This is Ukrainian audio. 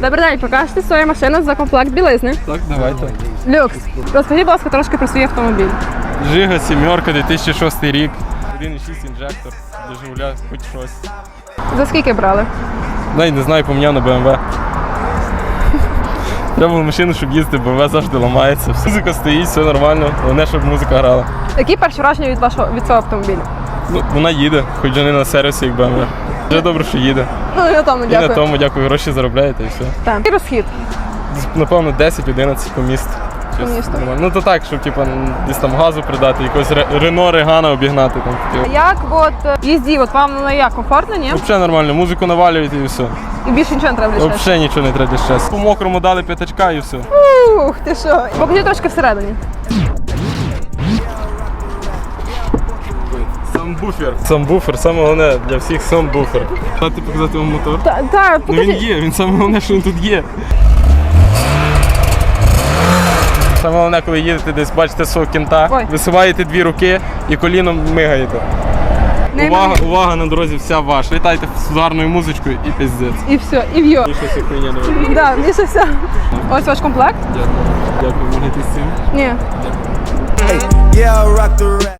Добрий день, покажете свою машину за комплект білизни. Так, давайте. Люкс. Розкажіть, будь ласка, трошки про свій автомобіль. Жига, сімерка, 2006 рік. 1,6 інжектор. Для Жигуля, хоч щось. За скільки брали? Навіть не знаю, поміняв на BMW. Треба було машину, щоб їздити, BMW завжди ламається. Музика стоїть, все нормально. Головне, щоб музика грала. Які перші враження від вашого від цього автомобіля? Ну, вона їде, хоч не на сервісі, як BMW. Вже добре, що їде. Ну і на тому І дякую. на тому, дякую, гроші заробляєте і все. Так. Який розхід? Напевно, 10-11 по місту. Щось місту. Ну то так, щоб типу, десь там газу придати, якось Рено Регана обігнати там. А Як от е, їзді, от вам ну, як комфортно, ні? Взагалі нормально, музику навалюєте і все. І більше нічого не треба щастя? Взагалі нічого не треба щастя. По мокрому дали п'ятачка і все. Ух, ти що? Покажіть трошки всередині. Сам буфер. Сам саме головне для всіх сам буфер. Дати показати вам мотор. Та, та Ну він є, він саме головне, що він тут є. Саме головне, коли їдете десь, бачите свого кінта, Ой. висуваєте дві руки і коліном мигаєте. Увага, увага на дорозі вся ваша. Літайте з гарною музичкою і пиздець. І все, і в'йо. І щось хуйня не. Да, все. Ось ваш комплект? Дякую. Дякую, можете з цим. Ні. Yeah, I rock the rap.